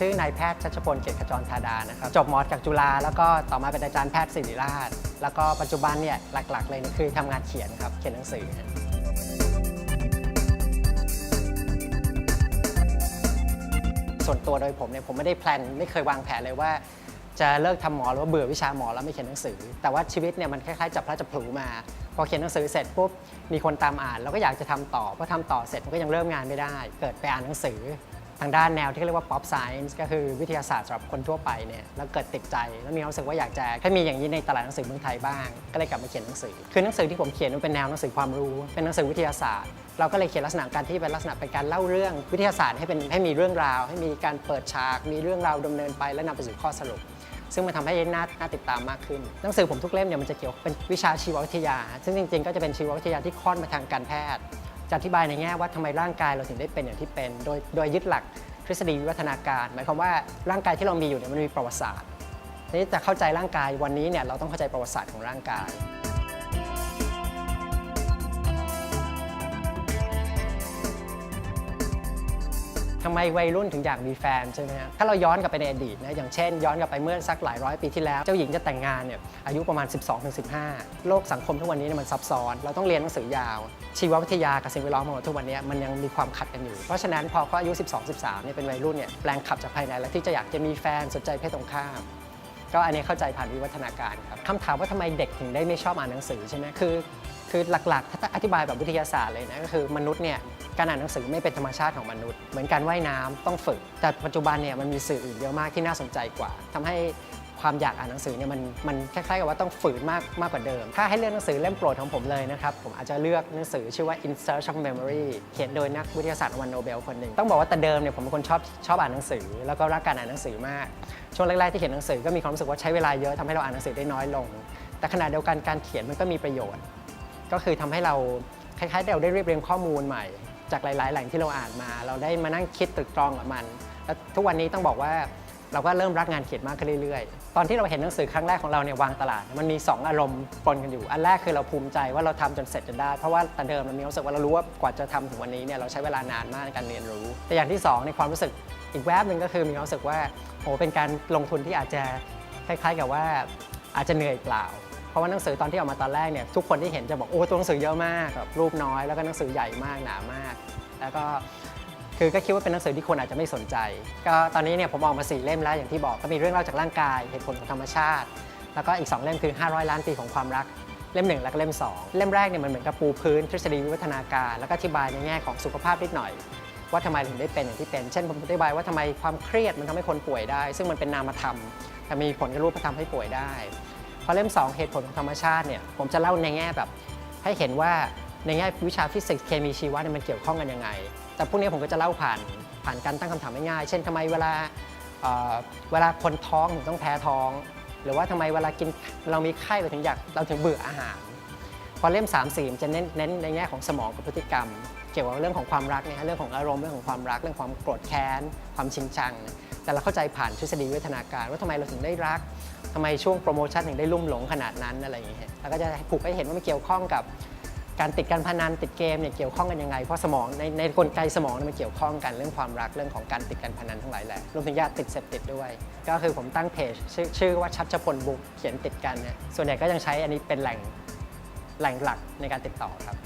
ชื่อนายแพทย์ชัชพลเกียรติขจรธาดานะครับจบหมอจากจุฬาแล้วก็ต่อมาเป็นอาจารย์แพทย์ศิริราช แล้วก็ปัจจุบันเนี่ยหลักๆ เลยคือทำงานเขียนครับเขียนหนังสือส่วนตัวโดยผมเนี่ยผมไม่ได้แพลนไม่เคยวางแผนเลยว่าจะเลิกทำหมอหรือว่าเบื่อวิชาหมอแล้วไม่เขียนหนังสือ แต่ว่าชีวิตเนี่ยมันคล้ายๆจับพลัดจับผลูมา พอเขียนหนังสือเสร็จปุ๊บมีคนตามอ่านเราก็อยากจะทำต่อพอทำต่อเสร็จมันก็ยังเริ่มงานไม่ได้ เกิดไปอ่านหนังสือ ทางด้านแนวที่เรียกว่า pop science ก็คือวิทยาศาสตร์สำหรับคนทั่วไปเนี่ยแล้วเกิดติดใจ แล้วมีความรู้สึกว่าอยากจะให้มีอย่างนี้ในตลาดหนังสือเมืองไทยบ้าง ก็เลยกลับมาเขียนหนังสือ คือหนังสือที่ผมเขียนมันเป็นแนวหนังสือความรู้ เป็นหนังสือวิทยาศาสตร์ เราก็เลยเขียนลักษณะการที่เป็นลักษณะเป็นการเล่าเรื่องวิทยาศาสตร์ให้เป็นให้มีเรื่องราว ให้มีการเปิดฉาก มีเรื่องราวดำเนินไป และนำไปสู่ข้อสรุปซึ่งมันทำให้น่าน่าติดตามมากขึ้น หนังสือผมทุกเล่มเนี่ยมันจะเกี่ยวเป็นวิชาชีววิทยา ซึ่งจริงๆ ก็จะเป็นชีววิทยาที่ค่อนมาทางการแพทย์ จะอธิบายในแง่ว่าทำไมร่างกายเราถึงได้เป็นอย่างที่เป็น โดยโดยยึดหลักทฤษฎีวิวัฒนาการ หมายความว่าร่างกายที่เรามีอยู่เนี่ยมันมีประวัติศาสตร์ทีนี้จะเข้าใจร่างกายวันนี้เนี่ยเราต้องเข้าใจประวัติศาสตร์ของร่างกาย ทำไมวัยรุ่นถึงอยากมีแฟนใช่ไหมฮะถ้าเราย้อนกลับไปในอดีตนะอย่างเช่น ย้อนกลับไปเมื่อสักหลายร้อยปีที่แล้ว เจ้าหญิงจะแต่งงานเนี่ยอายุประมาณ 12-15 โลกสังคมทุกวันนี้เนี่ยมันซับซ้อน เราต้องเรียนหนังสือยาว ชีววิทยากับสิ่งแวดล้อมของเราทุกวันนี้มันยังมีความขัดกันอยู่ เพราะฉะนั้นพอเขาอายุ 12-13เนี่ยเป็นวัยรุ่นเนี่ยแรงขับจากภายในแล้วที่จะอยากจะมีแฟนสนใจเพศตรงข้ามก็อันนี้เข้าใจผ่านวิวัฒนาการครับคำถามว่าทำไมเด็กถึงได้ไม่ชอบอ่านหนังสือใช่ไหมคือ คือหลักๆ ถ้าอธิบายแบบวิทยาศาสตร์เลยนะก็คือมนุษย์เนี่ย การอ่านหนังสือไม่เป็นธรรมชาติของมนุษย์ เหมือนการว่ายน้ำต้องฝึก แต่ปัจจุบันเนี่ยมันมีสื่ออื่นเยอะมากที่น่าสนใจกว่าทำให้ความอยากอ่านหนังสือเนี่ยมันมันคล้ายๆกับว่าต้องฝืนมากมากกว่าเดิม ถ้าให้เลือกหนังสือเล่มโปรดของผมเลยนะครับ ผมอาจจะเลือกหนังสือชื่อว่า In Search of Memory เขียนโดยนักวิทยาศาสตร์วันโนเบลคนหนึ่ง ต้องบอกว่าแต่เดิมเนี่ยผมเป็นคนชอบชอบอ่านหนังสือ แล้วก็รักการอ่านหนังสือมาก ช่วงแรกๆที่เขียนหนังสือก็มีความรู้สึกว่าใช้เวลาเยอะทำให้เราอ่านหนังสือได้น้อยลง แต่ขณะเดียวกันการเขียนมันก็มีประโยชน์ ก็คือทำให้เราคล้ายๆเราได้เรียบเรียงข้อมูลใหม่ จากหลาย ๆ แหล่งที่เราอ่านมา เราได้มานั่งคิดตรึกตรองกับมัน แล้วทุกวันนี้ต้องบอกว่าเราก็เริ่มรักงานเขียนมากขึ้นเรื่อย ๆ ตอนที่เราเห็นหนังสือครั้งแรกของเราเนี่ยวางตลาด มันมี 2 อารมณ์ปนกันอยู่ อันแรกคือเราภูมิใจว่าเราทำจนเสร็จจนได้ เพราะว่าแต่เดิมเรามีความรู้สึกว่าเรารู้ว่ากว่าจะทำถึงวันนี้เนี่ยเราใช้เวลานานมากในการเรียนรู้ แต่อย่างที่สองในความรู้สึกอีกแวบหนึ่งก็คือมีความรู้สึกว่าโอ้เป็นการลงทุนที่อาจจะคล้าย ๆ กับว่าอาจจะเหนื่อยเปล่า เพราะว่าหนังสือตอนที่ออกมาตอนแรกเนี่ยทุกคนที่เห็นจะบอกโอ้ตัวหนังสือเยอะมากแบบรูปน้อยแล้วก็หนังสือใหญ่มากหนามาก แล้วก็คือก็คิดว่าเป็นหนังสือที่คนอาจจะไม่สนใจ ก็ตอนนี้เนี่ยผมออกมาสี่เล่มแล้วอย่างที่บอกก็มีเรื่องเล่าจากร่างกายเหตุผลของธรรมชาติ แล้วก็อีก 2 เล่มคือ 500 ล้านปีของความรักเล่มหนึ่งและก็เล่มสองเล่มแรกเนี่ยมันเหมือนกับปูพื้นทฤษฎีวิวัฒนาการ แล้วก็อธิบายในแง่ของสุขภาพนิดหน่อย ว่าทำไมถึงได้เป็นอย่างที่เป็น เช่นผมอธิบายว่าทำไมความเครียดมันทำให้คนป่วยได้ ซึ่งมันเป็นนามธรรมแต่มีผลกรูปธรรมให้ป่วยได้ พอเล่ม 2 เหตุผลของธรรมชาติเนี่ยผมจะเล่าในแง่แบบ ให้เห็นว่าในแง่วิชาฟิสิกส์เคมีชีวะเนี่ยมันเกี่ยวข้องกันยังไง แต่พวกนี้ผมก็จะเล่าผ่านผ่านการตั้งคำถามง่ายๆเช่นทำไมเวลาเเวลาคนท้องถึงต้องแพ้ท้อง หรือว่าทำไมเวลากินเรามีไข้เราถึงอยากเราถึงเบื่ออาหาร พอเล่ม3ามสี่จะเน้นเน้นในแง่ของสมองกับพฤติกรรม เกี่ยวกับเรื่องของความรักเนี่ยฮะเรื่องของอารมณ์เรื่องของความรักเรื่องความโกรธแค้นความชิงชัง แต่เราเข้าใจผ่านทฤษฎีวิวัฒนาการ ว่าทำไมเราถึงได้รักทำไมช่วงโปรโมชั่นถึงได้ลุ่มหลงขนาดนั้นอะไรอย่างเงี้ยแล้วก็จะผูกให้เห็นว่ามันเกี่ยวข้องกับการติดการพนันติดเกมเนี่ยเกี่ยวข้องกันยังไง เพราะสมองในในกลไกสมองมันเกี่ยวข้องกันเรื่องความรักเรื่องของการติดการพนันทั้งหลายแหละรวมถึงยาติดเสพติดด้วย ก็คือผมตั้งเพจชื่อชื่อว่าชัดชพลบุ๊กเขียนติดกันเนี่ยส่วนใหญ่ก็ยังใช้อันนี้เป็นแหล่งแหล่งหลักในการติดต่อครับ